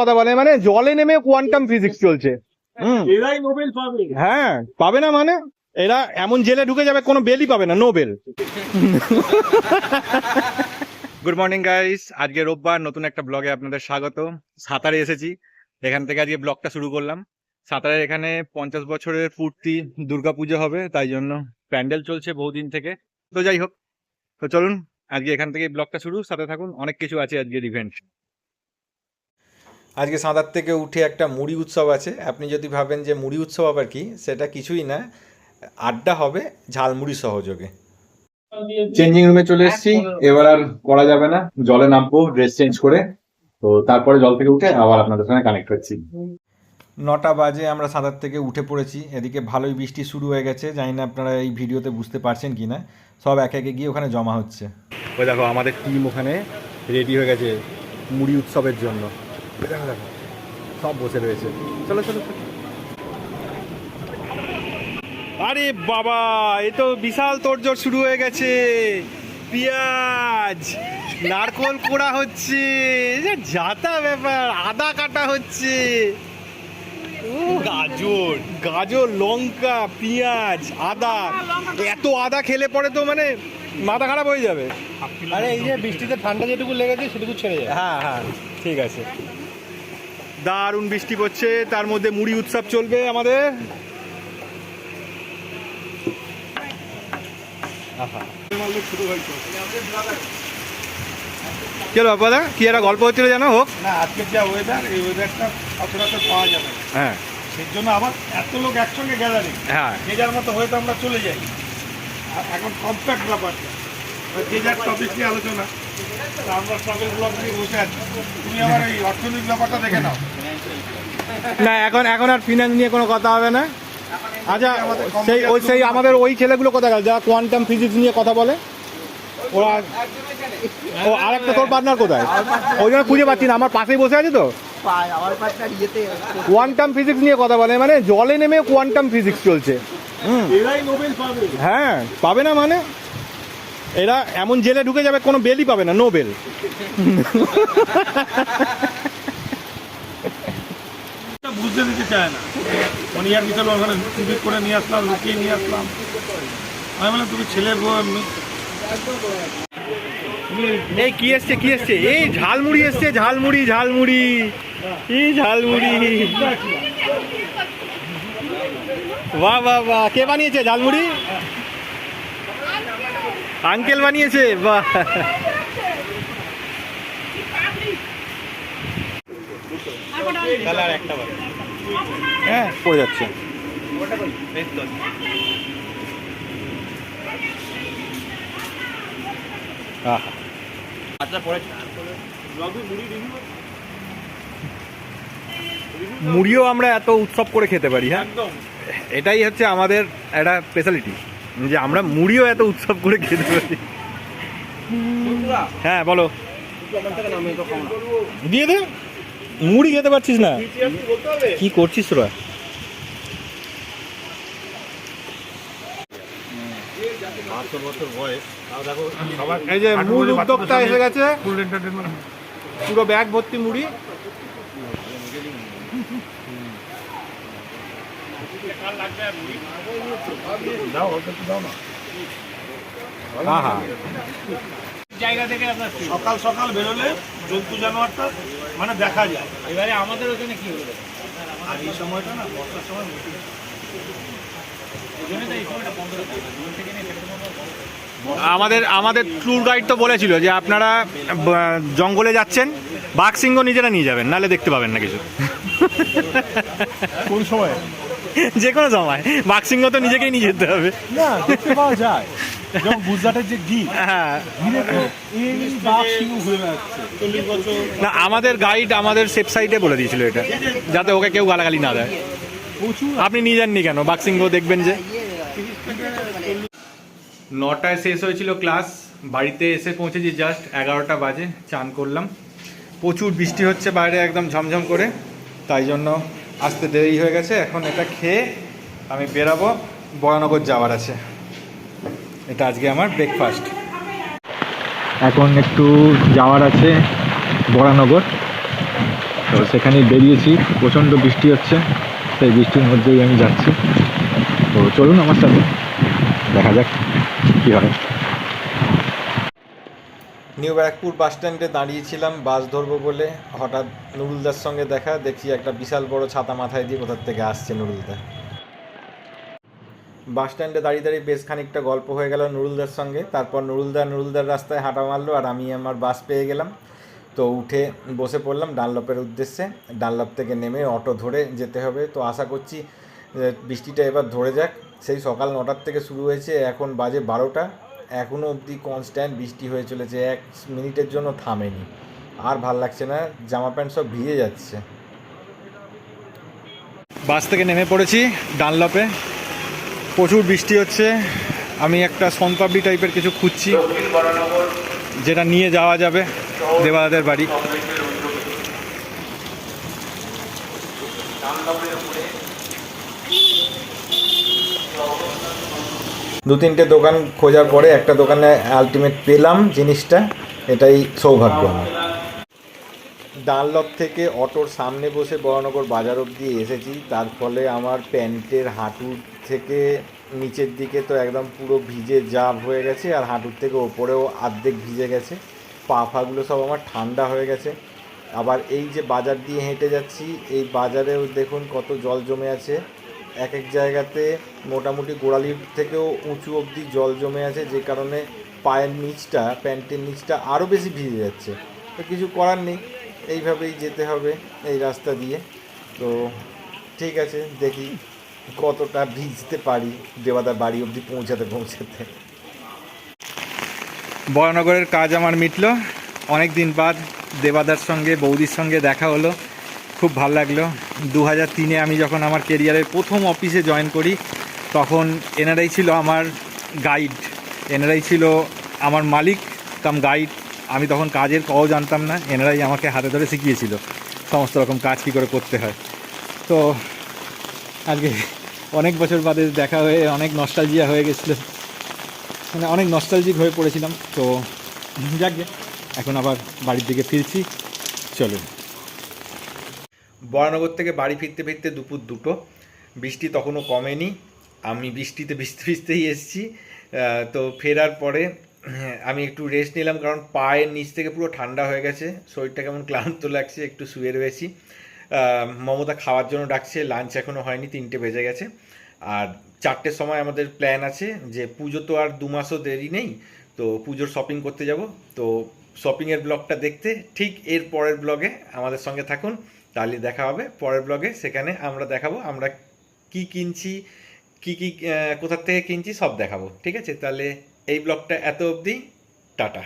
কথা বলে মানে জলে নেমে কোয়ান্টাম ফিজিক্স চলছে। এরাই নোবেল পাবে। হ্যাঁ পাবে না মানে? এরা এমন জেলে ঢুকে যাবে কোনো বেলই পাবে না নোবেল। গুড মর্নিং গাইস আজকে রোববার নতুন একটা ব্লগে আপনাদের স্বাগত। সাঁতারে এসেছি। এখান থেকে আজকে ব্লগটা শুরু করলাম। সাঁতারের এখানে পঞ্চাশ বছরের পূর্তি দুর্গাপুজো হবে তাই জন্য প্যান্ডেল চলছে বহুদিন থেকে। তো যাই হোক তো চলুন আজকে এখান থেকে ব্লগটা শুরু। সাথে থাকুন অনেক কিছু আছে আজকের ইভেন্ট আজকে সাঁতার থেকে উঠে একটা মুড়ি উৎসব আছে। আপনি যদি ভাবেন যে মুড়ি উৎসব আবার কি সেটা কিছুই না। আড্ডা হবে ঝালমুড়ি সহযোগে। চেঞ্জিং রুমে চলে এসেছি। এবার আর করা যাবে না। জলে নামবো ড্রেস চেঞ্জ করে। তো তারপরে জল থেকে উঠে আবার আপনাদের সঙ্গে কানেক্ট হচ্ছি। নটা বাজে আমরা সাঁতার থেকে উঠে পড়েছি। এদিকে ভালোই বৃষ্টি শুরু হয়ে গেছে। জানি না আপনারা এই ভিডিওতে বুঝতে পারছেন কি না। সব একে একে গিয়ে ওখানে জমা হচ্ছে। ওই দেখো আমাদের টিম ওখানে রেডি হয়ে গেছে মুড়ি উৎসবের জন্য। দেখো দেখো সব বসে রয়েছে। চলো চলো। আরে বাবা এ তো বিশাল তোড়জোড় শুরু হয়ে গেছে। পেঁয়াজ নারকোল কোড়া হচ্ছে। যাতা ব্যাপার আদা কাটা হচ্ছে। গাজর গাজর লঙ্কা পেঁয়াজ আদা। এত আদা খেলে পরে তো মানে মাথা খারাপ হয়ে যাবে। আরে এই যে বৃষ্টিতে ঠান্ডা যেটুকু লেগেছে সেটুকু ছেড়ে যায় হ্যাঁ হ্যাঁ। ঠিক আছে। দারুণ বৃষ্টি পড়ছে তার মধ্যে মুড়ি উৎসব চলবে আমাদের। কি একটা গল্প হচ্ছিল জানো? হোক। না আজকের যা ওয়েদার এই ওয়েদারটা সচরাচর পাওয়া যাবে হ্যাঁ। সেই জন্য আবার এত লোক একসঙ্গে গ্যাদারিং হ্যাঁ। যে যার মতো হয়তো আমরা চলে যাই। আর এখন কম্প্যাক্ট ব্যাপারটা এবার যে যার টপিক নিয়ে আলোচনা আমরা ট্রাভেল ব্লগ নিয়ে বসে আছি। তুমি আমার এই অর্থনৈতিক ব্যাপারটা দেখে নাও। না এখন এখন আর ফিনান্স নিয়ে কোনো কথা হবে না। আচ্ছা সেই ওই সেই আমাদের ওই ছেলেগুলো কথা গেল? যারা কোয়ান্টাম ফিজিক্স নিয়ে কথা বলে ওরা ও আর একটা তোর পার্টনার কোথায়? ওই জন্য খুঁজে পাচ্ছি না আমার পাশেই বসে আছে তো। কোয়ান্টাম ফিজিক্স নিয়ে কথা বলে মানে জলে নেমে কোয়ান্টাম ফিজিক্স চলছে। হুম। এরাই নোবেল পাবে। হ্যাঁ পাবে না মানে? এরা এমন জেলে ঢুকে যাবে কোনো বেলই পাবে না নো বেল এটা বুঝতে দিতে চায় না। মানে ইয়ার ভিতরে ওখানে টিকিট করে নিয়ে আসলাম, লুকিয়ে নিয়ে আসলাম। আমি বললাম তুমি ছেলে এই কি এসছে কি এসছে? এই ঝালমুড়ি এসছে, ঝালমুড়ি ঝালমুড়ি। এই ঝালমুড়ি। বাহ বাহ বাহ। কে বানিয়েছে ঝালমুড়ি? আঙ্কেল বানিয়েছে, বাহ। হ্যাঁ পড়ে যাচ্ছে আহা মুড়িও আমরা এত উৎসব করে খেতে পারি হ্যাঁ। এটাই হচ্ছে আমাদের একটা স্পেশালিটি যে আমরা মুড়িও এত উৎসব করে খেতে পারি। হ্যাঁ বলো। দিয়ে দে। মুড়ি খেতে পারছিস না? কি করছিস তোরা? এই যে মূল উদ্যোক্তা এসে গেছে। পুরো ব্যাগ ভর্তি মুড়ি। সকাল সকাল বেরোলে জন্তু জানোয়ারটা মানে দেখা যায়। এবারে আমাদের ওখানে কি হলো? আর এই সময়টা না বর্ষার সময় আমাদের আমাদের ট্যুর গাইড তো বলেছিল যে আপনারা জঙ্গলে যাচ্ছেন বাঘ সিংহ নিজেরা নিয়ে যাবেন নাহলে দেখতে পাবেন না কিছু। কোন সময়? যে কোনো সময় বাঘ সিংহ তো নিজেকেই নিয়ে যেতে হবে। না দেখতে পাওয়া যায়। যেমন গুজরাটের যে গির হ্যাঁ। না আমাদের গাইড আমাদের সেফ সাইডে বলে দিয়েছিল এটা যাতে ওকে কেউ গালাগালি না দেয়। আপনি নিয়ে যাননি কেন? বাঘ সিংহ দেখবেন যে। নটায় শেষ হয়েছিল ক্লাস বাড়িতে এসে পৌঁছেছি জাস্ট এগারোটা বাজে চান করলাম। প্রচুর বৃষ্টি হচ্ছে বাইরে একদম ঝমঝম করে তাই জন্য আসতে দেরি হয়ে গেছে। এখন এটা খেয়ে আমি বেরাবো বরানগর যাওয়ার আছে। এটা আজকে আমার ব্রেকফাস্ট এখন একটু যাওয়ার আছে বরানগর। তো সেখানেই বেরিয়েছি। প্রচণ্ড বৃষ্টি হচ্ছে সেই বৃষ্টির মধ্যেই আমি যাচ্ছি। তো চলুন আমার সাথে দেখা যাক কী হয়। নিউ ব্যারাকপুর বাস স্ট্যান্ডে দাঁড়িয়েছিলাম বাস ধরবো বলে। হঠাৎ নুরুলদার সঙ্গে দেখা দেখছি একটা বিশাল বড় ছাতা মাথায় দিয়ে কোথার থেকে আসছে নুরুলদা। বাস স্ট্যান্ডে দাঁড়িয়ে দাঁড়িয়ে বেশ খানিকটা গল্প হয়ে গেল নুরুলদার সঙ্গে। তারপর নুরুলদা নুরুলদার রাস্তায় হাঁটা মারলো আর আমি আমার বাস পেয়ে গেলাম। তো উঠে বসে পড়লাম ডানলপের উদ্দেশ্যে। ডানলপ থেকে নেমে অটো ধরে যেতে হবে। তো আশা করছি বৃষ্টিটা এবার ধরে যাক। সেই সকাল নটার থেকে শুরু হয়েছে, এখন বাজে বারোটা। এখনও অবধি কনস্ট্যান্ট বৃষ্টি হয়ে চলেছে। এক মিনিটের জন্য থামেনি। আর ভালো লাগছে না, জামা প্যান্ট সব ভিজে যাচ্ছে। বাস থেকে নেমে পড়েছি ডানলপে। প্রচুর বৃষ্টি হচ্ছে। আমি একটা সনপাবলি টাইপের কিছু খুঁজছি, যেটা নিয়ে যাওয়া যাবে দেবাদাদের বাড়ি। দু তিনটে দোকান খোঁজার পরে একটা দোকানে আলটিমেট পেলাম জিনিসটা, এটাই সৌভাগ্য আমার। ডানলপ থেকে অটোর সামনে বসে বড়নগর বাজার অবধি এসেছি। তার ফলে আমার প্যান্টের হাঁটুর থেকে নিচের দিকে তো একদম পুরো ভিজে জাব হয়ে গেছে আর হাঁটুর থেকে ওপরেও আর্ধেক ভিজে গেছে। পা ফাগুলো সব আমার ঠান্ডা হয়ে গেছে। আবার এই যে বাজার দিয়ে হেঁটে যাচ্ছি, এই বাজারেও দেখুন কত জল জমে আছে। এক এক জায়গাতে মোটামুটি গোড়ালির থেকেও উঁচু অবধি জল জমে আছে, যে কারণে পায়ের নিচটা, প্যান্টের নিচটা আরও বেশি ভিজে যাচ্ছে। তো কিছু করার নেই। এইভাবেই যেতে হবে এই রাস্তা দিয়ে। তো ঠিক আছে, দেখি কতটা ভিজতে পারি দেবাদার বাড়ি অবধি পৌঁছাতে পৌঁছাতে। বড়নগরের কাজ আমার মিটলো। অনেক দিন বাদ দেবাদার সঙ্গে, বৌদির সঙ্গে দেখা হলো। খুব ভালো লাগল। দু হাজার তিনে আমি যখন আমার কেরিয়ারের প্রথম অফিসে জয়েন করি, তখন এনারাই ছিল আমার গাইড এনারাই ছিল আমার মালিক। কাম গাইড আমি তখন কাজের কও জানতাম না, এনারাই আমাকে হাতে ধরে শিখিয়েছিল সমস্ত রকম কাজ কী করে করতে হয়। তো আজকে অনেক বছর বাদে দেখা হয়ে অনেক নস্টালজিয়া হয়ে গেছিল। মানে অনেক নস্টালজিক হয়ে পড়েছিলাম। তো যাক, এখন আবার বাড়ির দিকে ফিরছি। চলুন। বরানগর থেকে বাড়ি ফিরতে ফিরতে দুপুর দুটো। বৃষ্টি তখনও কমেনি। আমি বৃষ্টিতে ভিজতে ভিজতেই এসেছি। তো ফেরার পরে আমি একটু রেস্ট নিলাম কারণ পায়ের নিচ থেকে পুরো ঠান্ডা হয়ে গেছে। শরীরটা কেমন ক্লান্ত লাগছে, একটু শুয়ে রয়েছি। মমতা খাওয়ার জন্য ডাকছে লাঞ্চ এখনও হয়নি, তিনটে বেজে গেছে। আর চারটের সময় আমাদের প্ল্যান আছে যে পুজো তো আর দু মাসও দেরি নেই, তো পুজোর শপিং করতে যাব। তো শপিংয়ের ব্লগটা দেখতে ঠিক এর পরের ব্লগে আমাদের সঙ্গে থাকুন, তাহলে দেখা হবে পরের ব্লগে সেখানে আমরা দেখাবো, আমরা কি কিনছি, কি কি কোথার থেকে কিনছি সব দেখাবো, ঠিক আছে? তাহলে এই ব্লগটা এত অবধি টাটা।